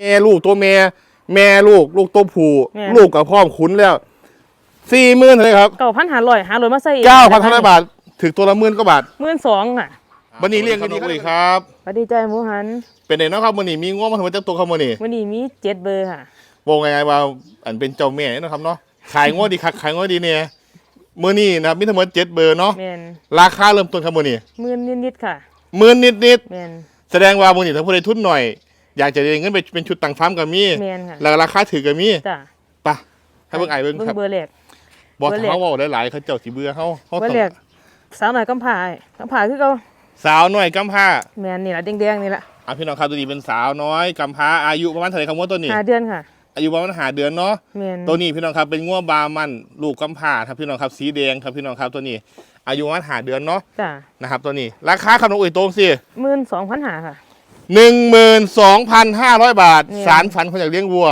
แม่ลูกตัวแม่แม่ลูก ลูกตัวผู้แม่ ลูกกับพ่อมคุ้นแล้วสี่หมื่นเลยครับเก้าพันหาร้อยหาร้อยมาใส่เก้าพันห้าร้อยบาทถึงตัวละหมื่นกว่าบาทหมื่นสองค่ะวันนี้เรียกกันดีครับสวัสดีใจหมูหันเป็นไงเนาะครับวันนี้มีง้อมาทำไมเจ้าตัวครับวันนี้วันนี้มีเจ็ดเบอร์ค่ะ บอกไงว่าอันเป็นเจ้าแม่เนาะครับเนาะขายง้อดีคักขายง้อดีเนี่ยมื่อนี้นะครับมีทั้งหมดเจ็ดเบอร์เนาะแมนราคาเริ่มต้นครับมื่อนี้หมื่นนิดๆค่ะ หมื่นนิดนิดแมนๆแสดงว่ามื่อนี้ถ้าผู้ใดทุนหน่อย อยากจะได้เงินไปเป็นชุดต่างฟ้ามกับมีแมนค่ะแล้วราคาถือกับมีจ้ะไปะให้เบิ่งไอ้เบิ่งเบิ่งครับเบอร์แรก บอกเบอร์แรก เขาบอกหลายๆเขาเจ้าสิเบื่อเขาเขาเบอต้อร์งแรกสาวหน่อยกำผาอ้ายกำผาคือเขาสาวน้อยกำพร้าแมนนี่แหละแดงๆนี่แหละอะพี่น้องครับตัวนี้เป็นสาวน้อยกำพร้าอายุประมาณเท่าไหร่ครับงวดตัวนี้หาเดือนค่ะอายุประมาณหาเดือนเนาะ แมนตัวนี้พี่น้องครับเป็นงวบามันลูกกำพร้าครับพี่น้องครับสีแดงครับพี่น้องครับตัวนี้ อายุประมาณหาเดือนเนาะจ้ะนะครับตัวนี้ ราคาครับน้องอุ้ยตรงสิหมื่นสองพันหาค่ะ หนึ่งหมื่นสองพันห้าร้อยบาท เนี่ย สารฝันคนอยากเลี้ยงวัว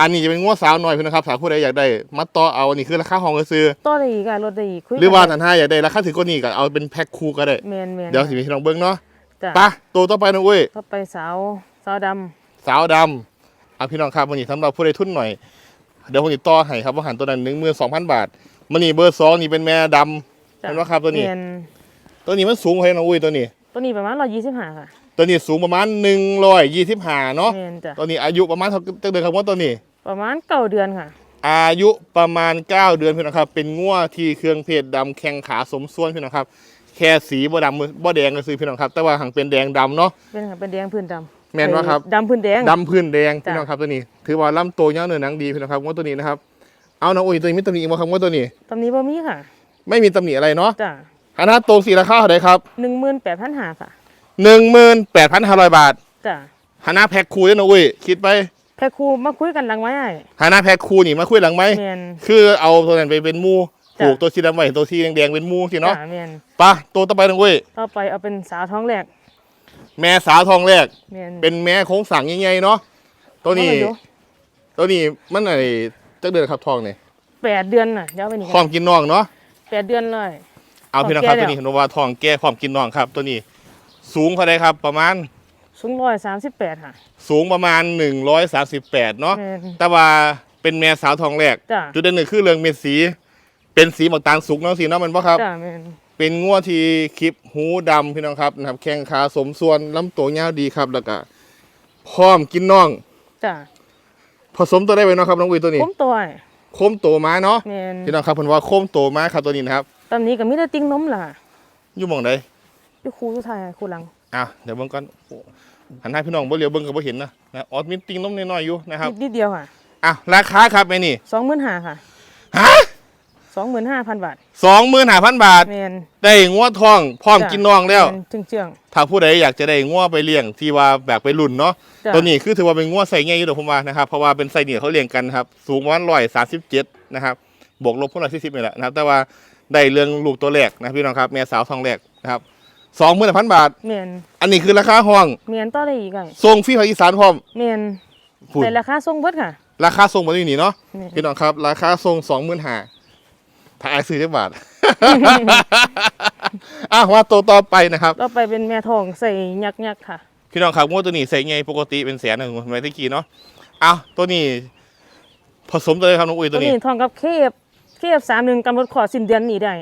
อันนี้จะเป็นงวสาวน้อยพี่น้องครับถ้าผู้ใดอยากได้มัดต่อเอาอันนี้คือราคาห้องก็ซื้อต่อได้อีกค่ะลดได้อีกคุยหรือว่าทันห้าอยากได้ราคาถือก็นี่ก็เอาเป็นแพ็คคู่ก็ได้ แมนแมนเดี๋ยวสิพี่น้องเบิ้งเนาะจ้ะไปะตัวต่อไปน้องอุ้ยก็ไปสาวสาวดสาวดำเอาพี่น้องครับวันนี้สำหรับผู้ใดทุนหน่อย เดี๋ยวผมติดต่อให้ครับว่าหันตัวนั้นหนึ่งหมื่นสองพันบาทมันนี่เบอร์สองนี่เป็นแม่ดำำจ้ะเห็นไหมครับตัวนี้ แมนตัวนี้มันสูงเท่าไหร่น้องอุ้ยตัวนี้ ตัวนี้ประมาณร้อยยี่สิบห้าค่ะ ตัวนี้สูงประมาณหนึ่งร้อยยี่สิบห้าเนาะแมนจ้ะตัวนี้อายุประมาณเท่าเดือนครับว่าตัวนี้ ประมาณเก้าเดือนค่ะ อายุประมาณ 9 เดือนพี่น้องครับ เป็นงัวที่เครื่องเพศดำแข้งขาสมส่วนพี่น้องครับ แค่สีบ่ดำบ่แดงก็ซื้อพี่น้องครับ แต่ว่าหางเป็นแดงดำเนาะ เป็นค่ะเป็นแดงพื้นดำแม่นว่าครับเอ้ยดำพื้นแดง ดำพื้นแดงจ้ะ พี่น้องครับตัวนี้ ถือว่าลำตัวยาวเนื้อหนังดีพี่น้องครับงัวตัวนี้นะครับ เอาน้องอุ้ยตัวนี้มีตำหนิอีกบ่ครับงัวตัวนี้ ตำนี้บ่มีค่ะไม่มีตำหนิอะไรเนาะจ้ะคณะตรงสีราคาเท่าไหร่ครับหนึ่งหมื่นแปดพันหาค่ะ 18,500บาทจ้ะคณะแพ็คคู่เด้อน้องอุ้ยคิดไปแค่ครูมาคุยกันหลังไว้ให้คณะแพ็คคู่นี่มาคุยหลังไหมแมนคือเอาตัวนั้นไปเป็นหมู่จ้ะผูกตัวสีดำไว้ตัวสีแดงๆเป็นหมู่สิเนาะจ้ะแมนไปะตัวต่อไปน้องอุ้ยต่อไปเอาเป็นสาวท้องแรกแม่สาวทองแรกแมนเป็นแม่โค้งสั่งใหญ่ๆเนาะตัวนี้เอามาอยู่ตัวนี้มันไอ้จักเดือนครับทองเนี่ยแปดเดือนน่ะเดี๋ยวเอาไปนี่ความกินน้องเนาะแปดเดือนเลย เอาพี่น้องทคอรับงแก้ตัวนี้เห็นว่าทองแก้ความกินน้องครับ ตัวนี้ สูงเท่าไรครับประมาณ สูงร้อยสามสิบแปดค่ะ สูงประมาณ 138 เนาะแมนแต่ว่าเป็นแม่สาวทองแรก จ้ะ จุดเด่นหนึ่งคือเรื่องเม็ดสี เป็นสีหมอกตาลสุกเนาะสีเนาะมันปะครับ จ้ะแมนเป็นงัวที่คลิปหูดำพี่น้องครับนะครับแข้งขาสมส่วนลำตัวยาวดีครับแล้วก็พร้อมกินน้อง จ้ะผสมตัวได้ไว้เนาะครับน้องอุ๋ยตัวนี้คุ้มตัวโคมโตมาเนาะแมนพี่น้องครับเพิ่นว่าโคมโตมาครับตัวนี้นะครับตำนี้ก็มีแต่ติ้งนมล่ะ อยู่หม่องใด อยู่ครูสุดท้ายครูหลังอะเดี๋ยวเบิ่งก่อนโอ้หันหน้าพี่น้องบ่เหลียวเบิ่งก็บ่เห็นนะนะออดมินติ้งน้มน้อยๆอยู่นะครับนิดเดียวค่ะอะราคาครับแม่นี่สองหมื่นห้าค่ะฮะสองหมื่นห้าพันบาท25,000บาทแมน ได้งัวทองพร้อมจ้ะ กินน้องแล้ว จึงเจือง ถ้าผู้ใดอยากจะได้งัวไปเลี้ยงที่ว่าแบบไปรุ่นเนาะจ้ะ ตัวนี้คือถือว่าเป็นงัวใส่ใหญ่อยู่เดอกผมว่านะครับเพราะว่าเป็นไซเนี่ยเขาเลี้ยงกันครับสูงประมาณ137นะครับบวกลบพวก140นี่แหละนะครับแต่ว่าได้เรื่องลูกตัวแรกนะพี่น้องครับแม่สาวทองแรกนะครับ 25,000บาท แมนอันนี้คือราคาห้องแมนต่อได้อีกไงส่งฟรีภาคอีสานพร้อมแมนฝุ่นแต่ราคาส่งเบิดค่ะ ราคาส่งมาที่นี่เนาะแม่น พี่น้องครับ ราคาส่งสองหมื่นห้าถ้าไอซื้อได้บาท อะว่าตัวต่อไปนะครับ ต่อไปเป็นแม่ทองใส่ยักษ์ยักษ์ค่ะ พี่น้องครับงวดตัวนี้ใส่ไงปกติเป็นแสนหนึ่งไม่ได้กี่เนาะเอาตัวนี้ ผสมตัวเลยครับน้องอุ้ยตัตัววนี้นี้ทองกับเคฟเคฟสามหนึ่งกำหนดขอสิ้นเดือนนี้ได้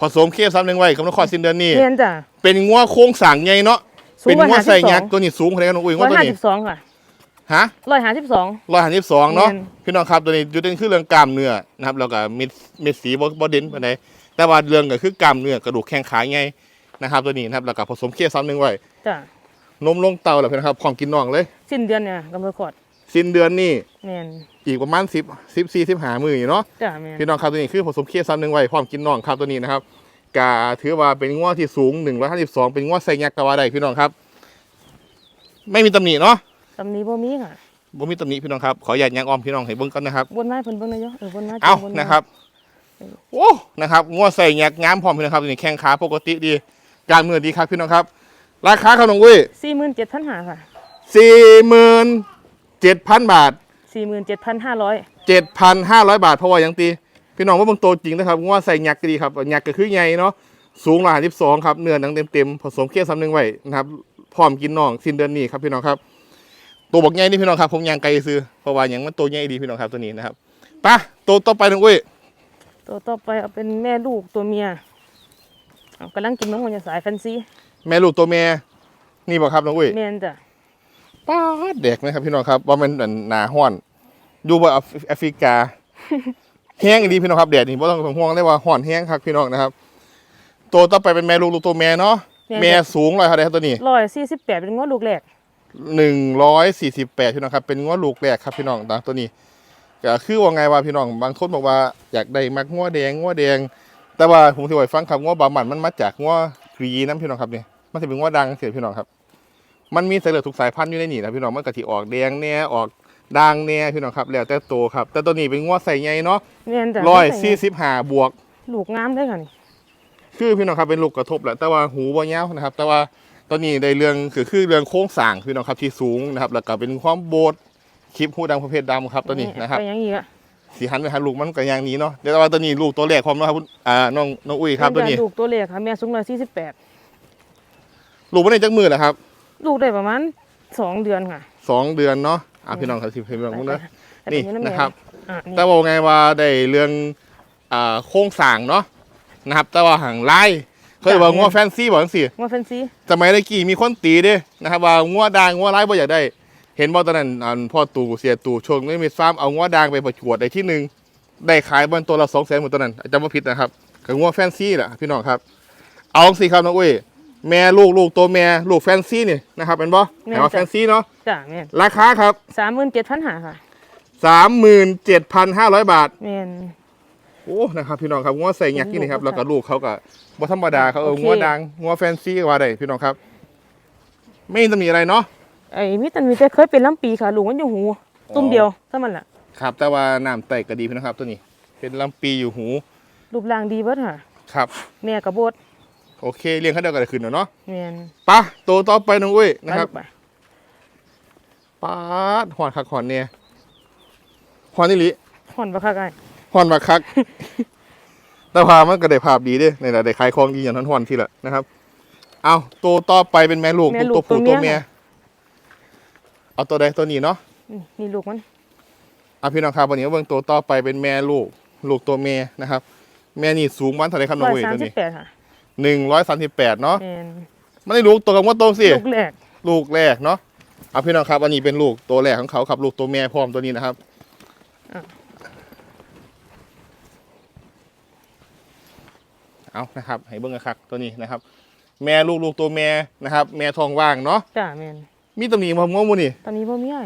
ผสมเคซ้ำหนึ่งไว้กำลังคลอดสิ้นเดือนนี้ แมนจ้ะ เป็นงัวโค้งสั่งไงเนาะสูงเป็นงัวใส่ยักษ์152ตัวนี้สูงเท่าไหร่ครับน้องอุ้ยงร้วอดยตัวห้านี้สิบสองค่ะฮะร้อยห้าสิบสอง ร้อยห้าสิบสองเนาะแม่น พี่น้องครับตัวนี้จุดเด่นคือเรื่องกล้ามเนื้อนะครับแล้วก็มีมีสีบบ่เด่นปานใดแต่ว่าเรื่องก็คือกล้ามเนื้อกระดูกแข้งขาไงนะครับตัวนี้นะครับแล้วก็ผสมเคซ้ำหนึ่งไว้จ้ะนมลงเตาแล้วพี่นะครับพร้อมกินน่องเลย สิ้นเดือนเนี่ยกำหนดขอดสิ้นเดือนนี่แมนอีกประมาณ10 14 15มื้ออยู่เนาะ จ้ะแมนพี่น้องครับตัวนี้คือผสมเคซ้ำหนึ่งไว้พร้อมกินน่องครับตัวนี้นะครับ กาถือว่าเป็นง้อที่สูง 152 เป็นง้อไซยักษ์กะว่าได้พี่น้องครับ ไม่มีตำหนิเนาะตำนี้บ่มีค่ะบ่มีตำหนิพี่น้องครับ ขออย่าตยางอ้อมพี่น้องให้เบิ่งก่อนนะครับบนไม้เพิ่นเบิ่งได้เยอะเออบนไม้เอาบไม้นะครับโอ้นะครับงัวใส่แงกงามพร้อมพี่น้องครับตัวนี้แข้งขาปกติดี การเมือดีครับพี่น้องครับ ราคาขนมกุ้ยสี่หมื่นเจ็ดพันห้าค่ะสี่หมื่นเจ็ดพันบาทสี่หมื่นเจ็ดพันห้าร้อยเจ็ดพันห้าร้อยบาทเพราะว่ายังตี พี่น้องว่าเบางโตวจริงนะครับงัวใส่แงกก็ดีครับแงกก็คือใหญ่เนาะสูงหลายสิบสองครับเนื้อหนังเต็มๆผสมเคี่ยวซ้ำหนึ่งไว้นะครับพร้อมกินน่องสิ้นเดือนนี้ครับพี่น้องครับ ตัวบอกใหญ่นี่พี่น้องครับ ผมยางไกลซื้อเพราะว่าอย่างมันตัวใหญ่ดีพี่น้องครับตัวนี้นะครับไป่ะตัวต่อไปน้องอุ้ยตัวต่อไปเอาเป็นแม่ลูกตัวเมียเอากำลังกินนมมันจะสายแฟนซีแม่ลูกตัวแม่นี่บอกครับน้องอุ้ยแม่นจ้ะป้าดเด็กนะครับพี่น้องครับว่ามันอันหนาห้อนอยู่บนแอฟริกา แห้งดีพี่น้องครับแดดนี่บ่ต้องห่วงได้ว่าห่อนแห้งครับพี่น้องนะครับ ตัวต่อไปเป็นแม่ลูกลูกตัวแม่เนาะแม่สูงร้อยเท่าไหรครับตัวนี้ร้อยสี่สิบแปดเป็นงวดลูกแรกหนึ่งร้อยสี่สิบแปดพี่น้องครับเป็นง้อลูกแรกครับพี่น้องนะตัวนี้ก็คือว่าไงว่าพี่น้องบางคนบอกว่าอยากได้มักง้อแดงง้อแดง แต่ว่าผมที่ไว้ฟังครับง้อบามันมันมาจากง้อกรีน้ำพี่น้องครับเนี่ยมันจะเป็นง้อดังเสียพี่น้องครับ มันมีสายเลือดทุกสายพันธุ์อยู่ในนี่นะพี่น้องมันก็ที่ออกแดงแน่ออก ด่างแน่พี่น้องครับแล้วแต่โตวครับ แต่ตัวนี้เป็นง้อใส่ใหญ่เนาะแม่นจ้ะร้อยสี่สิบห้าบวก ลูกงามได้อค่ะนี่คือพี่น้องครับเป็นลูกกระทบแหละแต่ว่าหูบ่ยาวนะครับ แต่ว่าตอนนี้ในเรื่องคือคือเรื่องโค้งสร้างพี่น้องครับที่สูงนะครับ แล้วก็เป็นความโบดคลิปหูดังประเภทดำครับตัวนี้นะครับไปยังอีกอะสีหันไปหาลูกมันก็อย่างนี้เนาะเดี๋ยวแต่ว่าตัวนี้ลูกตัวแรกความนะครับคุณอ่าน้องน้องอุ้ยครับตัวนี้ ลูกตัวเล็กค่ะแม่สูงร้อยสี่สิบแปดลูกมันได้จักมือแหละครับลูกได้ประมาณสองเดือนค่ะสองเดือนเนาะ อะพี่น้องครับสิพี่น้องพวกนั้นแต่นี่เป็ำแม่นะครับ อะนี่แต่ว่าไงว่าได้เรื่องอ่าโค้งสร้างเนาะนะครับ แต่ว่าห่างไล่เขาจะบอกงัวแฟนซีบอกจังซี่ว่าแฟนซีสมัยตะกี้มีคนตีเด้นะครับ ว่างัวดางงัวไร้บ่อยากได้ เห็นบ่ตอนนั้นอันพ่อตู่เสียตู่ชนไม่มีฟาร์มเอางัวดางไปประกวดได้ที่หนึ่งได้ขายบนตัวละสองแสนหมดตอนนั้นจำว่าผิดนะครับกับงัวแฟนซีแหละพี่น้องครับ เอาสิครับน้องอุ้ย แม่ลูกลูกตัวแม่ลูกแฟนซีนี่นะครับเป็นบ่แม่ว่าแฟนซีเนาะจ้ะแม่นราคาครับสามหมื่นเจ็ดพันหาค่ะสามหมื่นเจ็ดพันห้าร้อยบาท แม่น โอ้นะครับพี่น้องครับงัวใส่ยักษ์นี่ครับแล้วก็ลูกเขาก็บ่ธรรมดาเขาเออโอเค งัวดังงัวแฟนซีก็ว่าได้พี่น้องครับ ไม่ต้องมีอะไรเนาะไอ้มิตันมีแต่เคยเป็นลำปีค่ะลูกมันอยู่หู ตุ้มเดียวเท่ามันล่ะครับ แต่ว่าน้ำไตก็ดีพี่นะครับ ตัวนี้ เป็นลำปีอยู่หูรูปร่างดีเบิดค่ะ ครับ แม่กระโบด โอเคเลี้ยงเขาเดียวกันคืนเนาะแม่นไปะตัวต่อไปน้องอุ้ยนะครับไปปาดหอนคักหอนเนี่ยหอนนี่ลิห่อนบ่ค่ะไอ้หอนมาคักแต่พามันก็ได้ภาพดีเด้ในระได้ขายของดีอย่างนั้นหอนทีละนะครับเอาตัวต่อไปเป็นแม่ลูกตัวผู้ตัวเมียเอาตัวใดตัวนี้เนาะนี่นี่ลูกมันเอาพี่น้องครับวันนี้เบิ่งตัวต่อไปเป็นแม่ลูก ลูกตัวเมียนะครับ แม่นี่สูงวันเท่าไหรครับน้อร้งอยอุ้ยสามตัวสิบนี้แปดค่ะ หนึ่งร้อยสามสิบแปดเนาะแม่นไม่ได้ลูกตัวกับว่าโตสิ ลูกแรกลูกแรกเนาะเอาพี่น้องครับ อันนี้เป็นลูกตัวแรกของเขาครับ ลูกตัวแม่พร้อมตัวนี้นะครับ เอานะครับ ให้เบิ้งกันครับตัวนี้นะครับ แม่ลูกลูกตัวแม่นะครับ แม่ทองว่างเนาะ จ้ะแม่นมีตำหนิมาง้อมูนี่ ตอนนี้บ่มีไอ้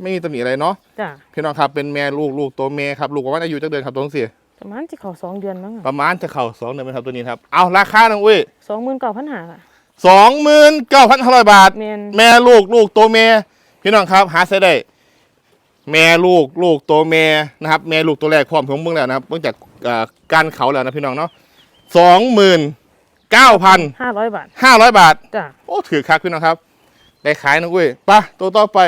ไม่มีตำหนิอะไรเนาะ จ้ะพี่น้องครับ เป็นแม่ลูกลูกตัวแม่ครับ ลูกประมาณอายุจักเดือนครับตัวนี้ ประมาณสิเข้าสองเดือนมั้งประมาณจะเข่าสองเดือนเป็นครับตัวนี้ครับ เอาราคาน้องอุ้ยสองหมื่นเก้าพันหาค่ะสองหมื่นเก้าพันห้าร้อยบาท แม่นแม่ลูกลูกตัวแม่พี่น้องครับ หาใช้ได้ แม่ลูกลูกตัวแม่นะครับ แม่ลูกตัวแรกพร้อมผมเบิ่งแล้วนะครับเบิ่งจากเอ่อการเขาแล้วนะพี่น้องเนาะสองหมื่นเก้าพันห้าร้อยบาทห้าร้อยบาทจ้ะโอ้ถือคักพี่น้องครับ ได้ขายนะอุ้ยไปะตัวต่อไป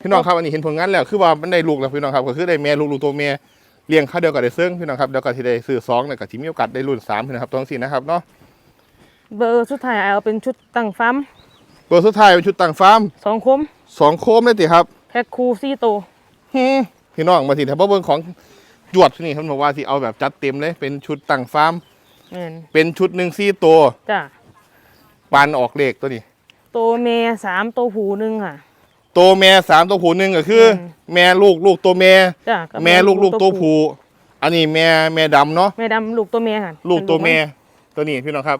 พี่น้องครับอันนี้เห็นผลงานแล้ว คือว่ามันได้ลูกแล้วพี่น้องครับก็คือได้แม่ลูกลูกตัวแม่ เลี้ยงเข้าเดียวกับได้เซิงพี่น้องครับเดียวกับที่ได้ซื้อสองเนี่ยกับที่มีโอกาสได้รุ่นสามพี่น้องครับตัวสี่นะครับเนาะเบอร์สุดท้ายเอาเป็นชุดตั้งฟาร์มตัวสุดท้ายเป็นชุดต่างฟาร์มสองคมสองโคมเลยติครับแพ็คคูซี่โตวฮึพี่น้องมาสิแต่พอเบิ่งของจวดนี่เขาบอกว่าที่เอาแบบจัดเต็มเลย เป็นชุดต่างฟาร์มแม่นเป็นชุดหนึ่งซี่ตัวจ้ะปานออกเลขตัวนี้ตัวแม่สามตัวผูหนึ่งค่ะ ตัวแม่สามตัวผู้หนึ่งก็คืออืมแม่ลูกลูกตัวแม่ จ้ะกับแม่ลูกลูกตัวผู้อันนี้แม่แม่ดำเนาะแม่ดำลูกตัวแม่ค่ะลูกตัวแม่ตัวนี้พี่น้องครับ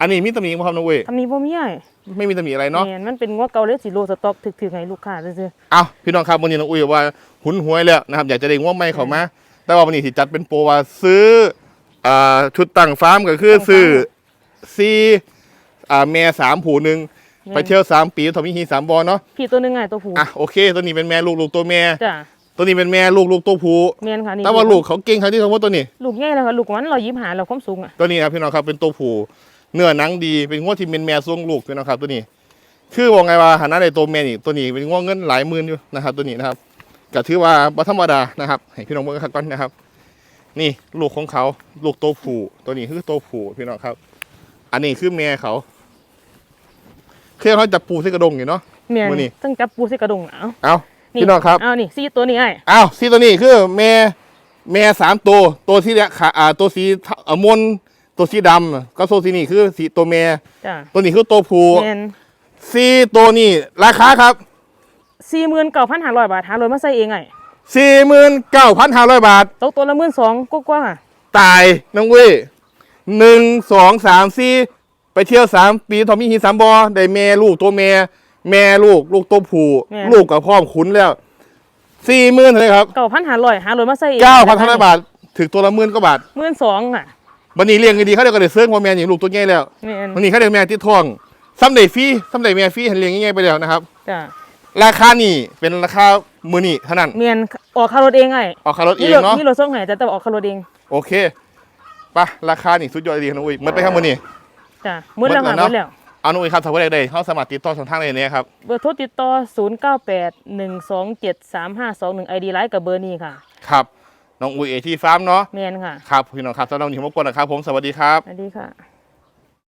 อันนี้มีตำหนิบ่ครับน้องเว้ยทำนี้บ่มีไอ้ไม่มีตำหนิอะไรเนาะ แม่นมันเป็นงัวเก่าเลยสิโลสต็อกถึกๆให้ลูกค้าซื่อเอาพี่น้องครับวันนี้น้องอุ้ยบอกว่าหุนหวยแล้วนะครับอยากจะได้ง่วงไม่เขามา แต่ว่าวันนี้ที่จัดเป็นโปรว่าซื้ออ่าชุดตั้งฟาร์มก็คือซื้อซีอ่าแม่สามผูหนึ่งๆ ไปเที่ยวสามปีทอมีฮีสามบอเนาะพี่ตัวหนึงไงตัวผูอะโอเค ตัวนี้เป็นแม่ลูกลูกตัวแม่ จ้ะตัวนี้เป็นแม่ลูกลูกตัวผู้แม่นค่ะนี่แต่ว่าลูกเขาเก่งครับที่คำว่าตัวนี้ ลูกใหญ่แล้วค่ะลูกมันเรายิ้มหาเราความสูงอะตัวนี้ครับพี่น้องครับเป็นตัวผู้เนื้อหนังดีเป็นงวดที่เป็นแม่ส่งลูกพี่น้องครับตัวนี้ คือว่าไงว่าหันหน้าในตัวแม่นี่ตัวนี้เป็นงวดเงินหลายหมื่นอยู่นะครับตัวนี้นะครับก็ถือว่าบ่ธรรมดานะครับให้พี่น้องเบิ่งกันก่อนนะครับ นี่ลูกของเขาลูกตัวผู้ตัวนี้คือตัวผู้พี่น้องครับ อันนี้คือแม่เขา เคยเขาจับปูใส่กระดงอยู่เนาะ เมียนมื้อนี้ตั้งจับปูใส่กระดงเอาเอาพี่น้องครับ เอานี่สี่ตัวนี้ไอ้อ้าวซีตัวนี้คือแม่แม่สามตัวตัวสีเหลืองขาอ่าตัวสีเอ่อมนตัวสีดำก็โซสีนี่คือสีตัวแม่จ้ะตัวนี้คือตัวผู้เมียนซีตัวนี้ราคาครับสี่หมื่นเก้าพันห้าร้อยบาทหารถมาใส่เองไงสี่หมื่นเก้าพันห้าร้อยบาท ตกตัวละหมื่นสองกว่าๆค่ะตายน้องเว้ยหนึ่งสองสามสี่ ไปเที่ยวสามปีทอมมี่ฮีสามบอได้แม่ลูกตัวแม่แม่ลูก ลูกตัวผู้ลูกกับพ่อมขุนแล้วสี่หมื่นเลยครับเก้าพันห้าร้อยหารถมาใส่เองเก้าพันห้าร้อยบาทถึงตัวละหมื่นกว่าบาทหมื่นสองอะวันนี้เลี้ยงดีๆเขาเรียกกันเลยเสื้อว่าแม่อย่างลูกตัวใหญ่แล้วเมียนวันนี้เขาเรียกแม่ที่ท้องซ้ำเด็ฟรีซ้ำเด็แม่ฟรีเห็นเลี้ยงง่ายๆไปแล้วนะครับ จ้ะราคานี่เป็นราคามือนี่เท่านั้น เมียนออกคารถเองไงออกคารถเอนี่งรถเนาะ นี่รถส่งไหนจะแต่ว่าออกคารถเอง โอเคไปะราคานี่สุดยอดดีนะอุ้ยหมันไปครับมือนี่ จ้ะหมื่นแล้วค่ะหมดแล้วหเนอะมดแล้ว เอาหนุ่ยครับถ้าว่าใดๆเขาสมัครติดต่อช่องทางใดเนี่ยครับ เบอร์โทรติดต่อ 0 9 8 1 2 7 3 5 2 1 ID ไลน์กับเบอร์นี้ค่ะครับน้องอุ้ยเอที่ฟาร์มเนาะเมนค่ะ ครับพี่น้องครับสำหรับวันนี้ผมรบกวนนะครับผมสวัสดีครับ สวัสดีค่ะ